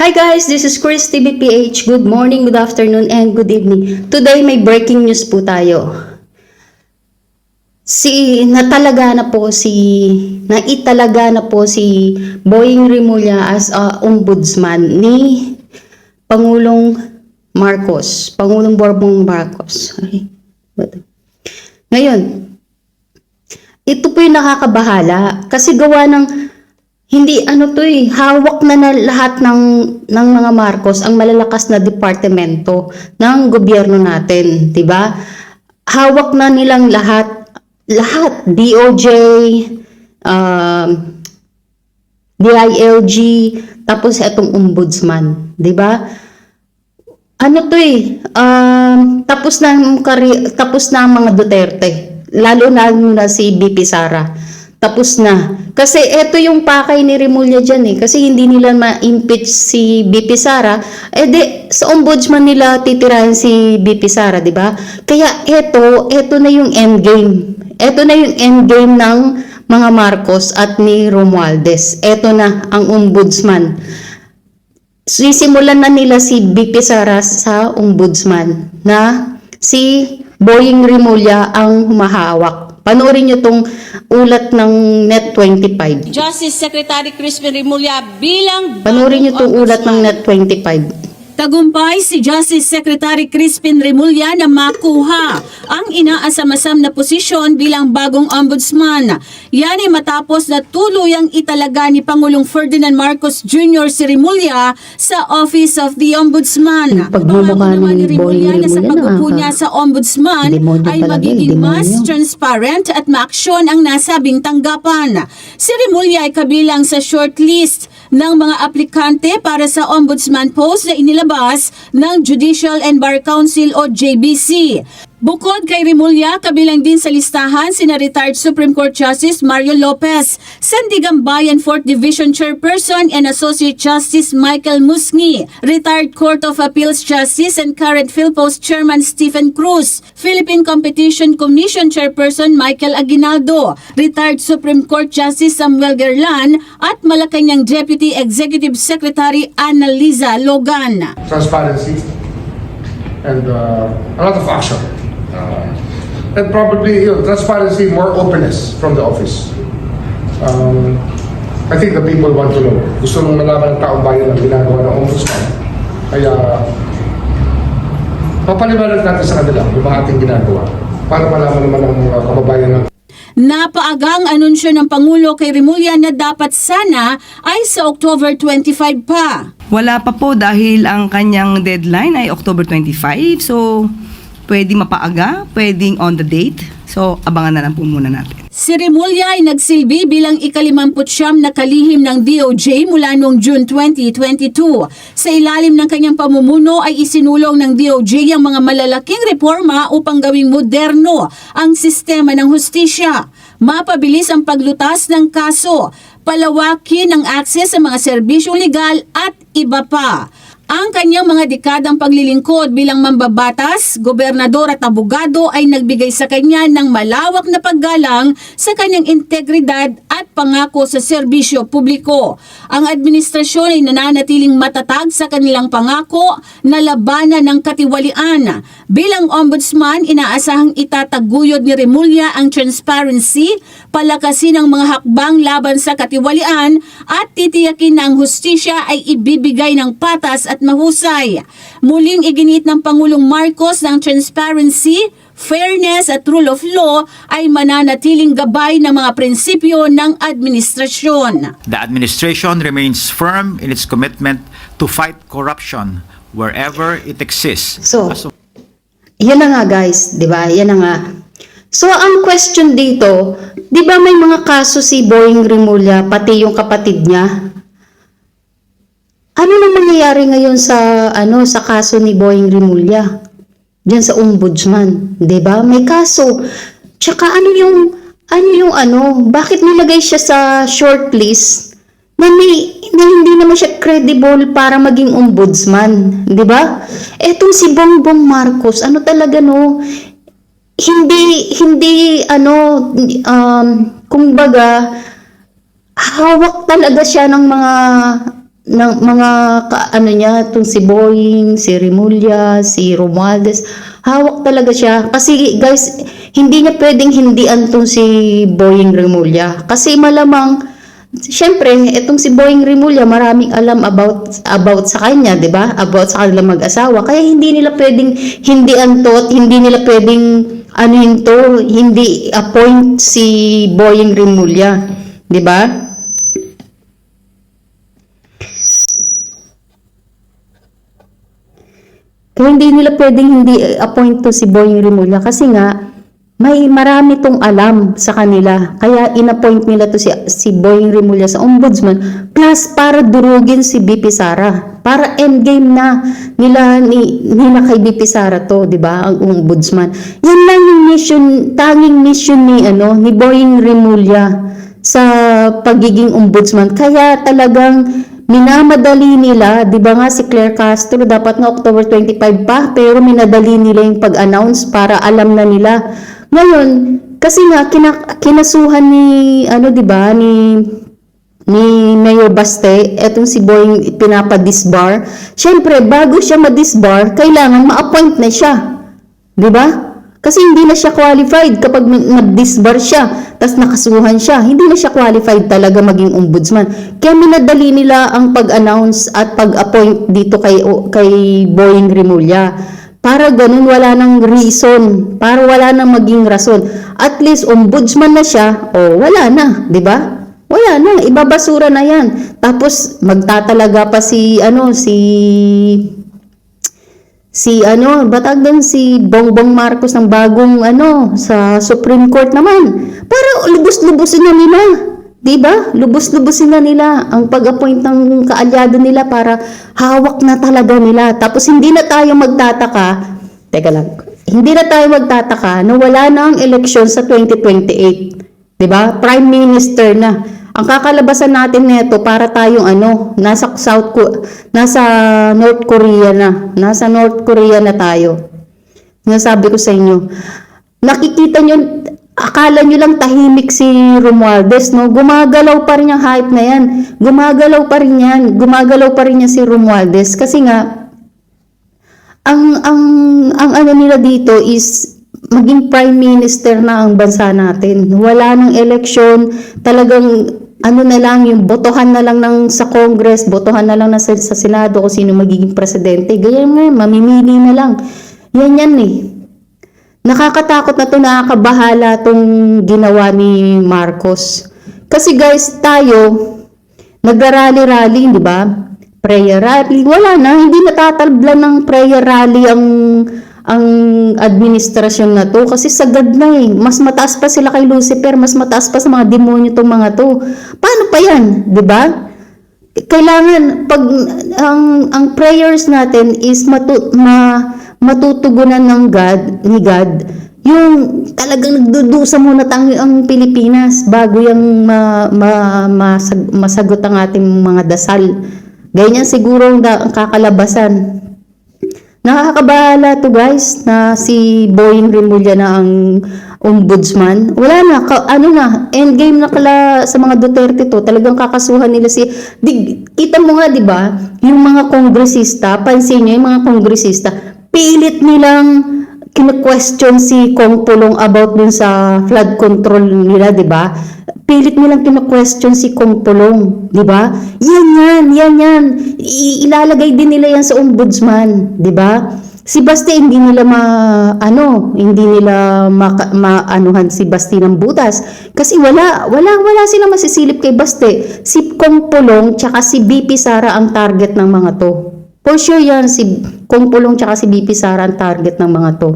Hi guys, this is Chris TBPH. Good morning, good afternoon, and good evening. Today may breaking news po tayo. Si natalaga na po si naitalaga na po si Boying Rimulya as a ombudsman ni Pangulong Marcos, Pangulong Borbong Marcos. Ay, what? Ngayon, ito po yung nakakabahala kasi gawa ng hindi ano to eh, hawak na na lahat ng ng mga Marcos ang malalakas na departamento ng gobyerno natin, 'di ba? Hawak na nilang lahat lahat DOJ, um, DILG, tapos itong ombudsman, 'di ba? Ano to eh, um, tapos na tapos na mga Duterte, lalo na na si BP Sara. Tapos na. Kasi eto yung pakay ni Remulla dyan eh. Kasi hindi nila ma-impeach si BP Sara. Eh di, sa ombudsman nila titirahin si BP Sara, di ba? Kaya eto, eto na yung endgame. Eto na yung endgame ng mga Marcos at ni Romualdez. Eto na ang ombudsman. Sisimulan na nila si BP Sara sa ombudsman na si Boying Rimulya ang humahawak. Panoorin nyo tong ulat ng Net25. Justice Secretary Crispin Rimulya bilang Panoorin nyo tong ulat ng ombudsman. Net25. Tagumpay si Justice Secretary Crispin Rimulya na makuha ang inaasamasam na posisyon bilang bagong ombudsman. Yan ay matapos na tuluyang italaga ni Pangulong Ferdinand Marcos Jr. si Rimulya sa Office of the Ombudsman. Pagmumukha ni Boy Rimulya na sa pag-upo niya sa ombudsman Demonyo ay magiging demonyo. mas transparent at maaksyon ang nasabing tanggapan. Si Rimulya ay kabilang sa shortlist ng mga aplikante para sa ombudsman post na inilabas ng Judicial and Bar Council o JBC. Bukod kay Rimulya, kabilang din sa listahan sina retired Supreme Court Justice Mario Lopez, Sandigan Bayan 4th Division Chairperson and Associate Justice Michael Musngi, retired Court of Appeals Justice and current Philpost Chairman Stephen Cruz, Philippine Competition Commission Chairperson Michael Aguinaldo, retired Supreme Court Justice Samuel Gerlan at Malacanang Deputy Executive Secretary Annalisa Logan. transparency and uh, a lot of action. Uh, and probably, you know, transparency, more openness from the office. Um, I think the people want to know. Gusto nung malaman ng taong bayan ang ginagawa ng ombudsman. Kaya, papaliwanag natin sa kanila yung mga ating ginagawa para malaman naman ng mga kababayan ng Napaagang anunsyo ng Pangulo kay Rimulya na dapat sana ay sa October 25 pa. Wala pa po dahil ang kanyang deadline ay October 25. So, pwede mapaaga, pwedeng on the date. So, abangan na lang po muna natin. Si Rimulya ay nagsilbi bilang ikalimamputsyam na kalihim ng DOJ mula noong June 2022. Sa ilalim ng kanyang pamumuno ay isinulong ng DOJ ang mga malalaking reforma upang gawing moderno ang sistema ng hustisya. Mapabilis ang paglutas ng kaso, palawakin ang akses sa mga serbisyong legal at iba pa. Ang kanyang mga dekadang paglilingkod bilang mambabatas, gobernador at abogado ay nagbigay sa kanya ng malawak na paggalang sa kanyang integridad at pangako sa serbisyo publiko. Ang administrasyon ay nananatiling matatag sa kanilang pangako na labanan ng katiwalian. Bilang ombudsman, inaasahang itataguyod ni Remulla ang transparency, palakasin ang mga hakbang laban sa katiwalian at titiyakin na ang hustisya ay ibibigay ng patas at mahusay. Muling iginit ng Pangulong Marcos ng transparency, fairness at rule of law ay mananatiling gabay ng mga prinsipyo ng administrasyon. The administration remains firm in its commitment to fight corruption wherever it exists. So, Yan na nga guys, di ba? Yan na nga. So, ang question dito, di ba may mga kaso si Boying Rimulya, pati yung kapatid niya? Ano na mangyayari ngayon sa ano sa kaso ni Boying Rimulya? Diyan sa ombudsman, 'di ba? May kaso. Tsaka ano yung ano yung ano, bakit nilagay siya sa shortlist na may na hindi naman siya credible para maging ombudsman, 'di ba? Etong si Bongbong Marcos, ano talaga no? Hindi hindi ano um kumbaga hawak talaga siya ng mga ng mga ka, ano niya, itong si Boying, si Remulla, si Romualdez, hawak talaga siya. Kasi guys, hindi niya pwedeng hindian tong si Boying Remulla. Kasi malamang, Siyempre, itong si Boying Remulla, maraming alam about about sa kanya, 'di ba? About sa kanilang mag-asawa. Kaya hindi nila pwedeng hindian to at hindi nila pwedeng ano to, hindi appoint si Boying Remulla, 'di ba? Kaya hindi nila pwedeng hindi eh, appoint to si Boying Remulla kasi nga may marami tong alam sa kanila. Kaya inappoint nila to si, si Boying Remulla sa ombudsman plus para durugin si BP Sara. Para endgame na nila ni nila kay BP Sara to, 'di ba? Ang ombudsman. Yan lang yung mission, tanging mission ni ano ni Boying Remulla sa pagiging ombudsman. Kaya talagang minamadali nila, 'di ba nga si Claire Castro dapat nga October 25 pa, pero minadali nila yung pag-announce para alam na nila. Ngayon, kasi nga kina, kinasuhan ni ano 'di ba ni ni Mayor Baste, etong si Boying pinapa-disbar. Syempre, bago siya ma-disbar, kailangan ma-appoint na siya. 'Di ba? Kasi hindi na siya qualified kapag nag-disbar siya, tas nakasuhan siya. Hindi na siya qualified talaga maging ombudsman. Kaya minadali nila ang pag-announce at pag-appoint dito kay, kay Boying Remulla. Para ganun wala nang reason, para wala nang maging rason. At least ombudsman na siya, o wala na, 'di ba? Wala na, ibabasura na 'yan. Tapos magtatalaga pa si ano si si ano, batag din si Bongbong Marcos ng bagong ano sa Supreme Court naman. Para lubos-lubosin na nila. 'Di ba? Lubos-lubosin na nila ang pag-appoint ng kaalyado nila para hawak na talaga nila. Tapos hindi na tayo magtataka. Teka lang. Hindi na tayo magtataka na wala na ang eleksyon sa 2028. 'Di ba? Prime Minister na. Ang kakalabasan natin nito para tayong ano, nasa South nasa North Korea na. Nasa North Korea na tayo. Sinasabi ko sa inyo. Nakikita nyo, akala nyo lang tahimik si Romualdez, no? Gumagalaw pa rin yung hype na yan. Gumagalaw pa rin yan. Gumagalaw pa rin yan si Romualdez. Kasi nga, ang ang ang ano nila dito is maging prime minister na ang bansa natin. Wala nang election, talagang ano na lang yung botohan na lang ng sa Congress, botohan na lang na sa, sa Senado kung sino magiging presidente. Ganyan nga, mamimili na lang. Yan yan eh. Nakakatakot na to, nakakabahala tong ginawa ni Marcos. Kasi guys, tayo, nagrarally-rally, di ba? Prayer rally, wala na, hindi natatalbla ng prayer rally ang ang administrasyon na to kasi sagad na eh. Mas mataas pa sila kay Lucifer, mas mataas pa sa mga demonyo tong mga to. Paano pa yan, 'di ba? Kailangan pag ang ang prayers natin is matu, ma, matutugunan ng God, ni God. Yung talagang nagdudusa muna tang ang Pilipinas bago yung ma, ma, masag, masagot ang ating mga dasal. Ganyan siguro ang ang kakalabasan. Nakakabahala to guys na si Boying Remulla na ang ombudsman. Wala na, ka, ano na, endgame na kala sa mga Duterte to. Talagang kakasuhan nila si, di, kita mo nga di ba yung mga kongresista, pansin nyo yung mga kongresista, pilit nilang kinu-question si Kong Pulong about dun sa flood control nila, di ba? Pilit nilang kinu-question si Kong Pulong, di ba? Yan yan, yan yan. I- ilalagay din nila yan sa ombudsman, di ba? Si Basti hindi nila ma ano, hindi nila ma, si Basti ng butas kasi wala, wala, wala sila masisilip kay Basti. Si Kong Pulong tsaka si BP Sara ang target ng mga to. For sure yan, si Kong Pulong tsaka si BP Sara ang target ng mga to.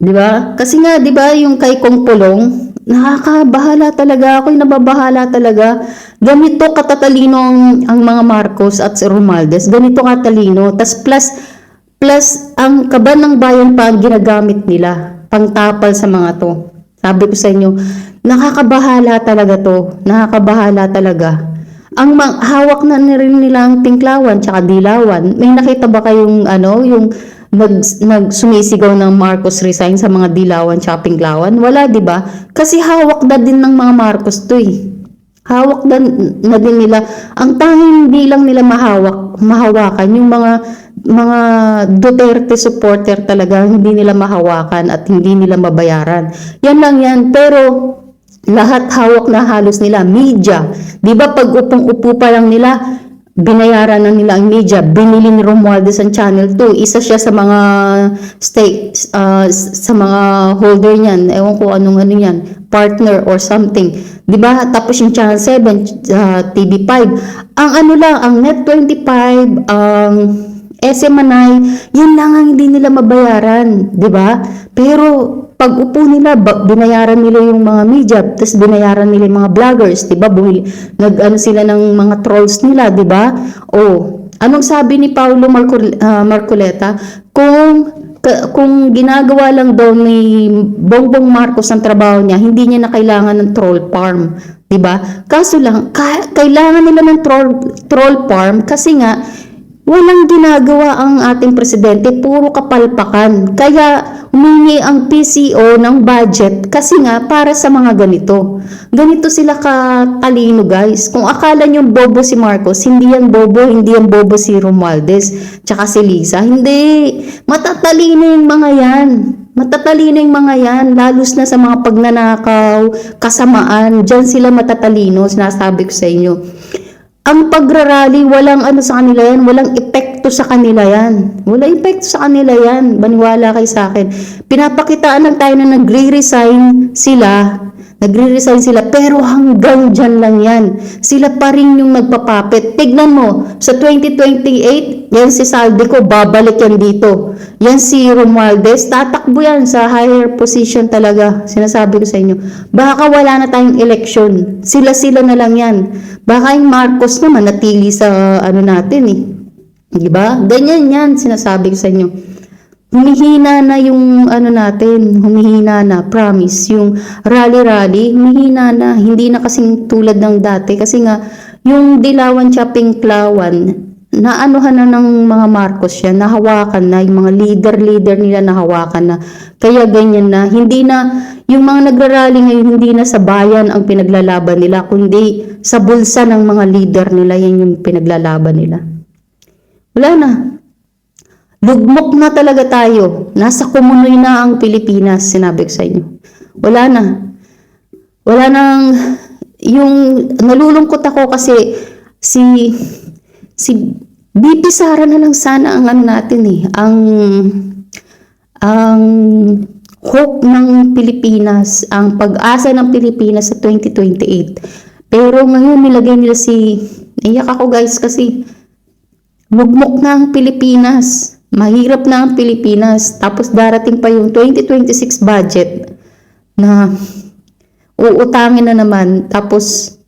Di ba? Kasi nga, di ba, yung kay Kong Pulong, nakakabahala talaga ako, nababahala talaga. Ganito katatalino ang, ang mga Marcos at si Romualdez, ganito katalino. Tas plus, plus ang kaban ng bayan pa ang ginagamit nila, pangtapal sa mga to. Sabi ko sa inyo, nakakabahala talaga to, nakakabahala talaga. Ang hawak na rin nila ang tinklawan tsaka dilawan. May nakita ba kayong ano, yung nag, nag sumisigaw ng Marcos resign sa mga dilawan tsaka pinklawan? Wala, di ba? Kasi hawak na din ng mga Marcos to eh. Hawak na, na din nila. Ang tanging hindi lang nila mahawak, mahawakan yung mga mga Duterte supporter talaga hindi nila mahawakan at hindi nila mabayaran. Yan lang yan. Pero lahat hawak na halos nila media. 'Di ba pag upong-upo pa lang nila binayaran na nila ang media, binili ni Romualdez ang Channel 2. Isa siya sa mga stake, uh, sa mga holder niyan. Ewan ko anong ano yan, partner or something. 'Di ba Tapos yung Channel 7, uh, TV5. Ang ano lang, ang Net25, ang SMNI, yun lang ang hindi nila mabayaran, 'di ba? Pero pag upo nila, binayaran nila yung mga media, tapos binayaran nila yung mga vloggers, 'di ba? Nag-ano sila ng mga trolls nila, 'di ba? Oh, anong sabi ni Paulo Marcol- ah, Marcoleta? Kung kung ginagawa lang daw ni Bongbong Marcos ang trabaho niya, hindi niya na kailangan ng troll farm, 'di ba? Kaso lang ka- kailangan nila ng troll troll farm kasi nga Walang ginagawa ang ating presidente, puro kapalpakan. Kaya humingi ang PCO ng budget kasi nga para sa mga ganito. Ganito sila katalino guys. Kung akala nyo bobo si Marcos, hindi yan bobo, hindi yan bobo si Romualdez, tsaka si Lisa. Hindi. Matatalino yung mga yan. Matatalino yung mga yan, lalos na sa mga pagnanakaw, kasamaan. Diyan sila matatalino, sinasabi ko sa inyo ang pagrarally, walang ano sa kanila yan, walang epekto sa kanila yan. Walang epekto sa kanila yan. Maniwala kay sa akin. Pinapakitaan lang tayo na nagre-resign sila. Nagre-resign sila, pero hanggang dyan lang yan. Sila pa rin yung magpapapit. Tignan mo, sa 2028, yan si Saldico, babalik yan dito. Yan si Romualdez, tatakbo yan sa higher position talaga. Sinasabi ko sa inyo. Baka wala na tayong election. Sila-sila na lang yan. Baka yung Marcos naman natili sa ano natin eh. Di ba? Ganyan yan, sinasabi ko sa inyo. Humihina na yung ano natin, humihina na, promise. Yung rally-rally, humihina na. Hindi na kasing tulad ng dati. Kasi nga, yung Dilawan Chopping Klawan, naanuhan na ng mga Marcos yan, nahawakan na, yung mga leader-leader nila nahawakan na. Kaya ganyan na, hindi na, yung mga nagrarally ngayon, hindi na sa bayan ang pinaglalaban nila, kundi sa bulsa ng mga leader nila, yan yung pinaglalaban nila. Wala na. Lugmok na talaga tayo. Nasa kumunoy na ang Pilipinas, sinabi ko sa inyo. Wala na. Wala nang, yung, nalulungkot ako kasi si, si BP Sara na lang sana ang ano natin eh, ang, ang hope ng Pilipinas, ang pag-asa ng Pilipinas sa 2028. Pero ngayon nilagay nila si, naiyak ako guys kasi, Lugmok na ang Pilipinas. Mahirap na ang Pilipinas. Tapos darating pa yung 2026 budget na uutangin na naman. Tapos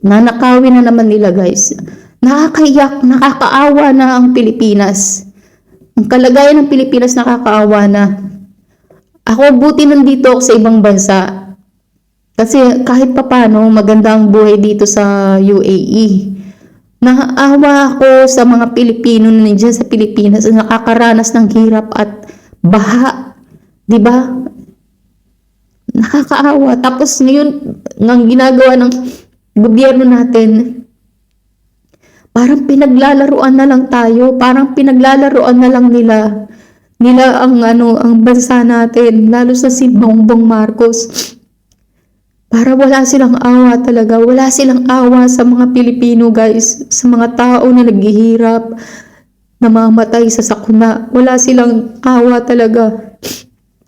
nanakawin na naman nila guys. Nakakaiyak, nakakaawa na ang Pilipinas. Ang kalagayan ng Pilipinas nakakaawa na. Ako buti nandito ako sa ibang bansa. Kasi kahit papano maganda ang buhay dito sa UAE. Naawa ako sa mga Pilipino na nandiyan sa Pilipinas na nakakaranas ng hirap at baha. ba? Nakakaawa. Tapos ngayon, ng ginagawa ng gobyerno natin, parang pinaglalaruan na lang tayo. Parang pinaglalaruan na lang nila. Nila ang ano, ang bansa natin. Lalo sa si Bongbong Marcos. Para wala silang awa talaga. Wala silang awa sa mga Pilipino guys. Sa mga tao na naghihirap, namamatay sa sakuna. Wala silang awa talaga.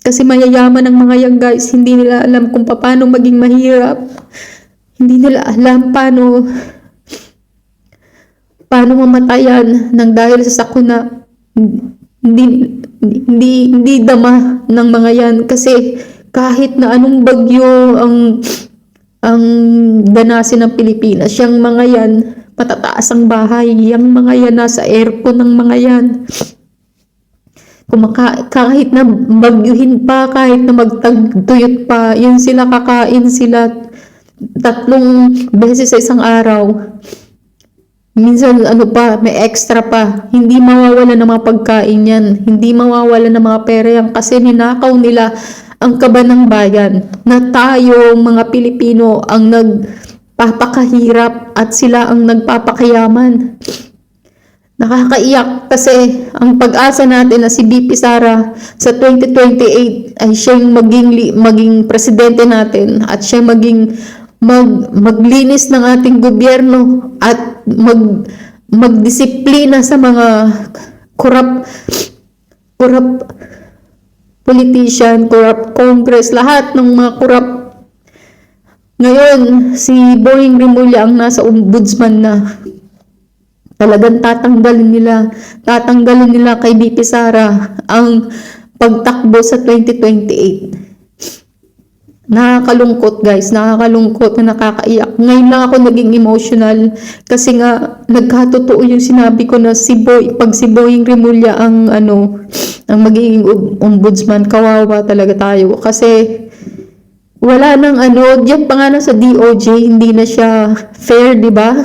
Kasi mayayaman ang mga yan guys. Hindi nila alam kung paano maging mahirap. Hindi nila alam paano paano mamatayan ng dahil sa sakuna. Hindi, hindi, hindi dama ng mga yan. Kasi kahit na anong bagyo ang ang danasin ng Pilipinas, yung mga yan, matataas ang bahay, yung mga yan nasa aircon ng mga yan. Kumaka, kahit na bagyuhin pa, kahit na magtagtuyot pa, yun sila kakain sila tatlong beses sa isang araw. Minsan ano pa, may extra pa. Hindi mawawala ng mga pagkain yan. Hindi mawawala ng mga pera yan kasi ninakaw nila ang kaba ng bayan na tayo mga Pilipino ang nag nagpapakahirap at sila ang nagpapakayaman. Nakakaiyak kasi ang pag-asa natin na si BP Sara sa 2028 ay siya yung maging, maging presidente natin at siya maging mag, maglinis ng ating gobyerno at mag, magdisiplina sa mga korap corrupt politician, corrupt congress, lahat ng mga corrupt. Ngayon, si Boying Rimulya ang nasa ombudsman na talagang tatanggalin nila, tatanggalin nila kay BP Sara ang pagtakbo sa 2028. Nakakalungkot guys, nakakalungkot na nakakaiyak. Ngayon lang ako naging emotional kasi nga nagkatotoo yung sinabi ko na si Boy, pag si Boying Rimulya ang ano, ang magiging om- ombudsman, kawawa talaga tayo. Kasi wala nang ano, diyan pa nga na sa DOJ, hindi na siya fair, di ba?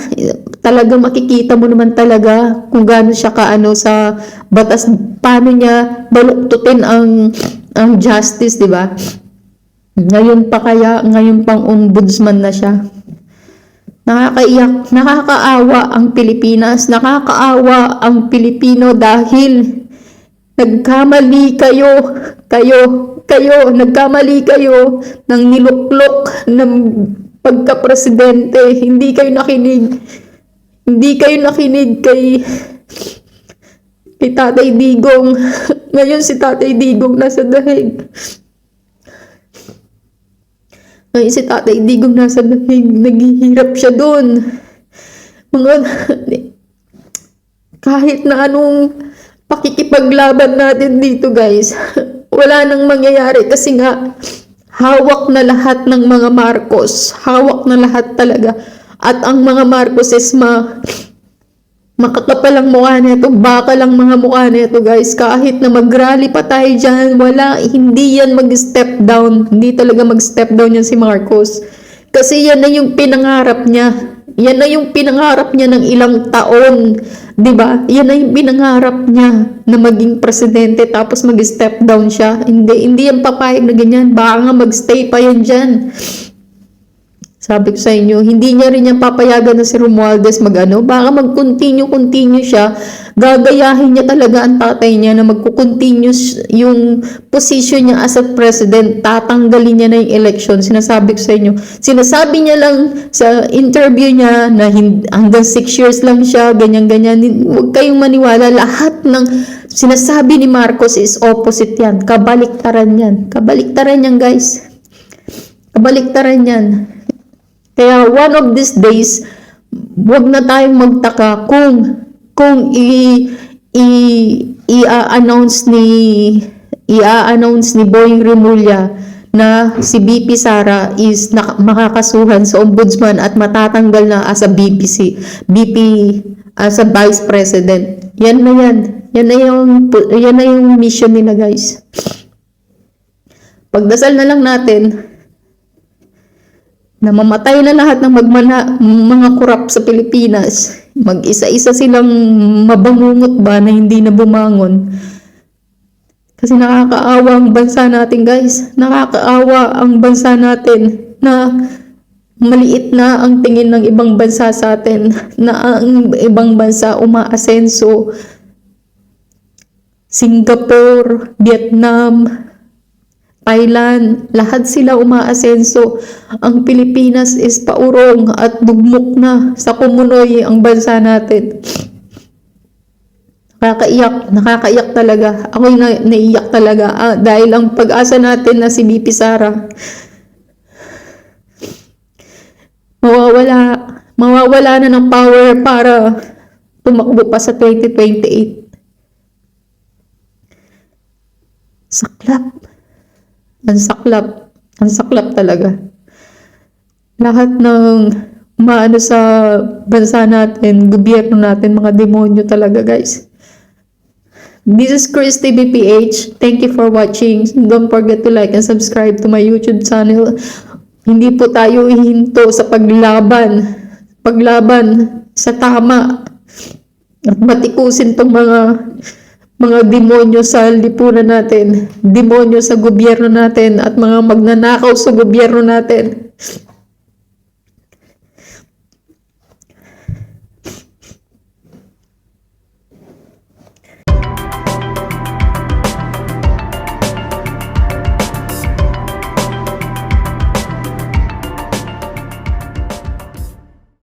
Talaga makikita mo naman talaga kung gaano siya kaano sa batas, paano niya baluktutin ang ang justice, di ba? Ngayon pa kaya, ngayon pang ombudsman na siya. Nakakaiyak, nakakaawa ang Pilipinas, nakakaawa ang Pilipino dahil nagkamali kayo, kayo, kayo, nagkamali kayo ng niluklok ng pagka-presidente. Hindi kayo nakinig, hindi kayo nakinig kay kay Tatay Digong. Ngayon si Tatay Digong nasa dahig. Ngayon si Tatay Digong nasa dahig. Naghihirap siya doon. Mga, kahit na anong pakikipaglaban natin dito guys, wala nang mangyayari kasi nga hawak na lahat ng mga Marcos. Hawak na lahat talaga. At ang mga Marcos is ma makakapal ang mukha nito, baka lang mga mukha nito guys. Kahit na mag-rally pa tayo dyan, wala, hindi yan mag-step down. Hindi talaga mag-step down yan si Marcos. Kasi yan na yung pinangarap niya. Yan na yung pinangarap niya ng ilang taon. 'Di ba? Yan na yung pinangarap niya na maging presidente tapos mag-step down siya. Hindi, hindi yan papayag na ganyan. Baka nga mag-stay pa yan dyan. Sabi ko sa inyo, hindi niya rin yan papayagan na si Romualdez mag-ano. Baka mag-continue-continue siya. Gagayahin niya talaga ang tatay niya na magkukontinue yung position niya as a president. Tatanggalin niya na yung election. Sinasabi ko sa inyo. Sinasabi niya lang sa interview niya na hanggang 6 years lang siya, ganyan-ganyan. Huwag kayong maniwala. Lahat ng sinasabi ni Marcos is opposite yan. Kabaliktaran yan. Kabaliktaran yan, guys. Kabaliktaran yan. Kaya one of these days, wag na tayong magtaka kung kung i i i-announce ni i-announce ni Boying Rimulya na si BP Sara is nak- makakasuhan sa ombudsman at matatanggal na as a BPC, BP as a vice president. Yan na yan. Yan na yung yan na yung mission nila, guys. Pagdasal na lang natin na mamatay na lahat ng magmana, mga kurap sa Pilipinas. Mag-isa-isa silang mabangungot ba na hindi na bumangon. Kasi nakakaawa ang bansa natin guys. Nakakaawa ang bansa natin na maliit na ang tingin ng ibang bansa sa atin. Na ang ibang bansa umaasenso. Singapore, Vietnam, Thailand, lahat sila umaasenso. Ang Pilipinas is paurong at dugmok na sa kumunoy ang bansa natin. Nakakaiyak, nakakaiyak talaga. Ako'y na, naiyak talaga ah, dahil ang pag-asa natin na si BP Sara mawawala, mawawala na ng power para tumakbo pa sa 2028. Saklap. Ang saklap. Ang saklap talaga. Lahat ng maano sa bansa natin, gobyerno natin, mga demonyo talaga guys. This is Christy BPH. Thank you for watching. Don't forget to like and subscribe to my YouTube channel. Hindi po tayo ihinto sa paglaban. Paglaban sa tama. At matikusin tong mga mga demonyo sa lipunan natin, demonyo sa gobyerno natin, at mga magnanakaw sa gobyerno natin.